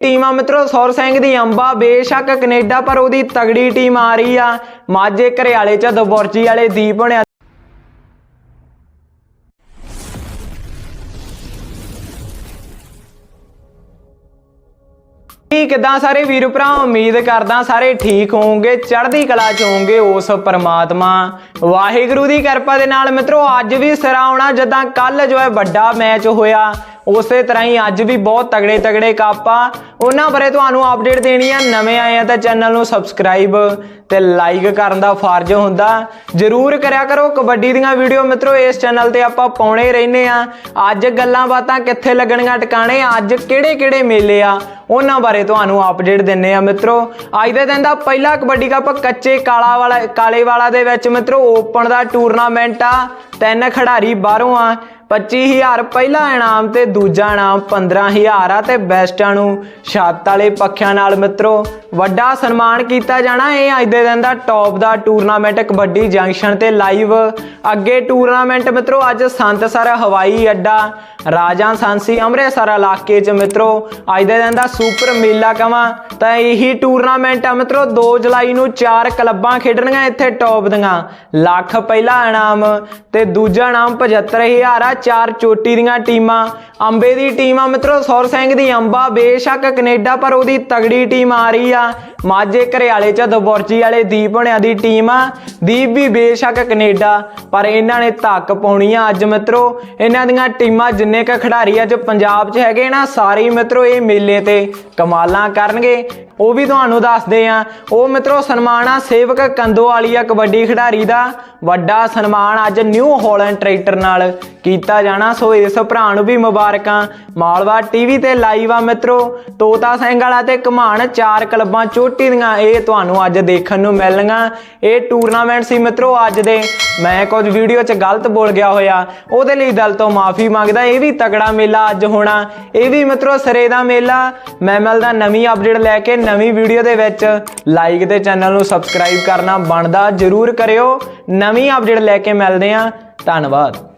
Team ਆ ਮਿੱਤਰੋ, ਸੌਰ ਸਿੰਘ ਦੀ ਅੰਬਾ ਬੇਸ਼ੱਕ ਕੈਨੇਡਾ, ਪਰ ਉਹਦੀ ਤਗੜੀ ਟੀਮ ਆ ਰਹੀ ਆ। ਮਾਝੇ ਘਰਿਆਲੇ ਚ ਦਬੁਰਜੀ ਵਾਲੇ ਦੀਪ ਹੋਣਿਆ ਕਿਦਾਂ ਸਾਰੇ ਵੀਰ ਭਰਾ? ਉਮੀਦ ਕਰਦਾ ਸਾਰੇ ਠੀਕ ਹੋਵੋਗੇ, ਚੜ੍ਹਦੀ ਕਲਾ ਚ ਹੋਵੋਗੇ ਉਸ ਪਰਮਾਤਮਾ। ਵਾਹਿਗੁਰੂ ਦੀ ਕਿਰਪਾ ਦੇ ਨਾਲ ਮਿੱਤਰੋ, ਅੱਜ ਵੀ ਸਿਰਾ ਆਉਣਾ ਜਦਾਂ ਕੱਲ ਜੋ ਹੈ ਵੱਡਾ ਮੈਚ ਹੋਇਆ। ਉਸੇ ਤਰ੍ਹਾਂ ਹੀ ਅੱਜ ਵੀ ਬਹੁਤ ਤਗੜੇ ਤਗੜੇ ਕੱਪ ਆ। ਉਹਨਾਂ ਬਾਰੇ ਤੁਹਾਨੂੰ ਅਪਡੇਟ ਦੇਣੀ ਆ ਨਵੇਂ ਆਏ ਆ ਤਾਂ ਚੈਨਲ ਨੂੰ ਸਬਸਕ੍ਰਾਈਬ ਤੇ ਲਾਈਕ ਕਰਨ ਦਾ ਫਰਜ਼ ਹੁੰਦਾ। ਜਰੂਰ ਕਰਿਆ ਕਰੋ। ਕਬੱਡੀ ਦੀਆਂ ਵੀਡੀਓ ਮਿੱਤਰੋ, ਇਸ ਚੈਨਲ ਤੇ ਆਪਾਂ ਪਾਉਣੇ ਰਹਿੰਦੇ ਆ। ਅੱਜ ਗੱਲਾਂ ਬਾਤਾਂ ਕਿੱਥੇ ਲੱਗਣੀਆਂ, ਟਿਕਾਣੇ ਅੱਜ ਕਿਹੜੇ ਕਿਹੜੇ ਮੇਲੇ ਆ, ਉਹਨਾਂ ਬਾਰੇ ਤੁਹਾਨੂੰ ਅਪਡੇਟ ਦਿੰਨੇ ਆ ਮਿੱਤਰੋ। ਅੱਜ ਦੇ ਦਿਨ ਦਾ ਪਹਿਲਾ ਕਬੱਡੀ ਕੱਪ ਕੱਚੇ ਕਾਲਾ ਵਾਲਾ ਕਾਲੇ ਵਾਲਾ ਦੇ ਵਿੱਚ ਮਿੱਤਰੋ ਓਪਨ ਦਾ ਟੂਰਨਾਮੈਂਟ ਆ। ਤਿੰਨ ਖਿਡਾਰੀ ਬਾਹਰੋਂ ਆ। 25000 ਪਹਿਲਾ ਇਨਾਮ ਤੇ ਦੂਜਾ ਇਨਾਮ 15000 ਆ ਤੇ ਬੈਸਟਾਂ ਨੂੰ ਛੱਤ ਵਾਲੇ ਪੱਖਿਆਂ ਨਾਲ ਮਿੱਤਰੋ। ਵੱਡਾ ਸਨਮਾਨ ਕੀਤਾ ਜਾਣਾ। ਇਹ ਅੱਜ ਦੇ ਦਿਨ ਦਾ ਟੌਪ ਦਾ ਟੂਰਨਾਮੈਂਟ ਕਬੱਡੀ ਜੰਕਸ਼ਨ ਤੇ ਲਾਈਵ ਅੱਗੇ ਟੂਰਨਾਮੈਂਟ ਮਿੱਤਰੋ, ਅੱਜ ਸੰਤਸਰ ਹਵਾਈ ਅੱਡਾ, ਰਾਜਾ ਸਾਂਸੀ ਅੰਮ੍ਰਿਤਸਰ ਇਲਾਕੇ ਚ ਮਿੱਤਰੋ। ਅੱਜ ਦੇ ਦਿਨ ਦਾ ਸੁਪਰ ਮੇਲਾ ਕਵਾਂ, ਤਾਂ ਇਹੀ ਟੂਰਨਾਮੈਂਟ ਆ ਮਿੱਤਰੋ 2 ਜੁਲਾਈ ਨੂੰ ਚਾਰ ਕਲੱਬਾਂ ਖੇਡਣਗੀਆਂ ਇੱਥੇ ਟੌਪ ਦੀਆਂ। ਲੱਖ ਪਹਿਲਾ ਇਨਾਮ ਤੇ ਦੂਜਾ ਇਨਾਮ 75000 ਆ, ਚਾਰ ਚੋਟੀ ਦੀਆਂ ਟੀਮਾਂ। ਅੰਬੇ ਦੀ ਟੀਮ ਆ ਮਿੱਤਰੋ, ਸੌਰ ਸਿੰਘ ਦੀ ਅੰਬਾ, ਬੇਸ਼ੱਕ ਕੈਨੇਡਾ ਪਰ ਉਹਦੀ ਤਗੜੀ ਟੀਮ ਆ ਰਹੀ ਆ। ਮਾਝੇ ਘਰਿਆਲੇ ਚ ਦਬੋਰਚੀ ਵਾਲੇ ਦੀਪ ਹੋਣਿਆਂ ਦੀ ਟੀਮ ਆ। ਦੀਪ ਵੀ ਬੇਸ਼ੱਕ ਕੈਨੇਡਾ, ਪਰ ਇਹਨਾਂ ਨੇ ਧੱਕ ਪਾਉਣੀ ਆ ਅੱਜ ਮਿੱਤਰੋ। ਇਹਨਾਂ ਦੀਆਂ ਟੀਮਾਂ ਜਿੰਨੇ ਕ ਖਿਡਾਰੀ ਅੱਜ ਪੰਜਾਬ 'ਚ ਹੈਗੇ ਨਾ, ਸਾਰੇ ਹੀ ਮਿੱਤਰੋ ਇਹ ਮੇਲੇ ਤੇ ਕਮਾਲਾਂ ਕਰਨਗੇ, ਉਹ ਵੀ ਤੁਹਾਨੂੰ ਦੱਸਦੇ ਆ। ਉਹ ਮਿੱਤਰੋ, ਸਨਮਾਨ ਆ ਸੇਵਕ ਕੰਦੋ ਵਾਲੀਆ ਕਬੱਡੀ ਖਿਡਾਰੀ ਦਾ। ਵੱਡਾ ਸਨਮਾਨ ਅੱਜ ਨਿਊ ਹਾਲੈਂਡ ਟਰੈਕਟਰ ਨਾਲ ਕੀਤਾ ਜਾਣਾ। ਸੋ ਇਸ ਭਰਾ ਨੂੰ ਵੀ ਮੁਬਾਰਕਾਂ। ਮਾਲਵਾ ਟੀਵੀ ਤੇ ਲਾਈਵ ਆ ਮਿੱਤਰੋ। ਤੋਤਾ ਸਿੰਘ ਵਾਲਾ ਤੇ ਘਮਾਣ ਚਾਰ ਕਲੱਬਾਂ ਚੋਟੀ ਦੀਆਂ ਇਹ ਤੁਹਾਨੂੰ ਅੱਜ ਦੇਖਣ ਨੂੰ ਮਿਲਣਗੀਆਂ। ਇਹ ਟੂਰਨਾਮੈਂਟ ਸੀ ਮਿੱਤਰੋ ਅੱਜ ਦੇ। ਮੈਂ ਕੁਝ ਵੀਡੀਓ 'ਚ ਗਲਤ ਬੋਲ ਗਿਆ ਹੋਇਆ। ਉਹਦੇ ਲਈ ਦਿਲ ਤੋਂ ਮਾਫੀ ਮੰਗਦਾ। ਇਹ ਵੀ ਤਗੜਾ ਮੇਲਾ ਅੱਜ ਹੋਣਾ। ਇਹ ਵੀ ਮਿੱਤਰੋ ਸਰੇ ਦਾ ਮੇਲਾ। ਮੈਂ ਮਿਲਦਾ ਨਵੀਂ ਅਪਡੇਟ ਲੈ ਕੇ ਨਵੀਂ ਵੀਡੀਓ ਦੇ ਵਿੱਚ ਲਾਈਕ ਤੇ ਚੈਨਲ ਨੂੰ ਸਬਸਕ੍ਰਾਈਬ ਕਰਨਾ ਬਣਦਾ ਜਰੂਰ ਕਰਿਓ। ਨਵੀਂ ਅਪਡੇਟ ਲੈ ਕੇ ਮਿਲਦੇ ਆਂ ਧੰਨਵਾਦ।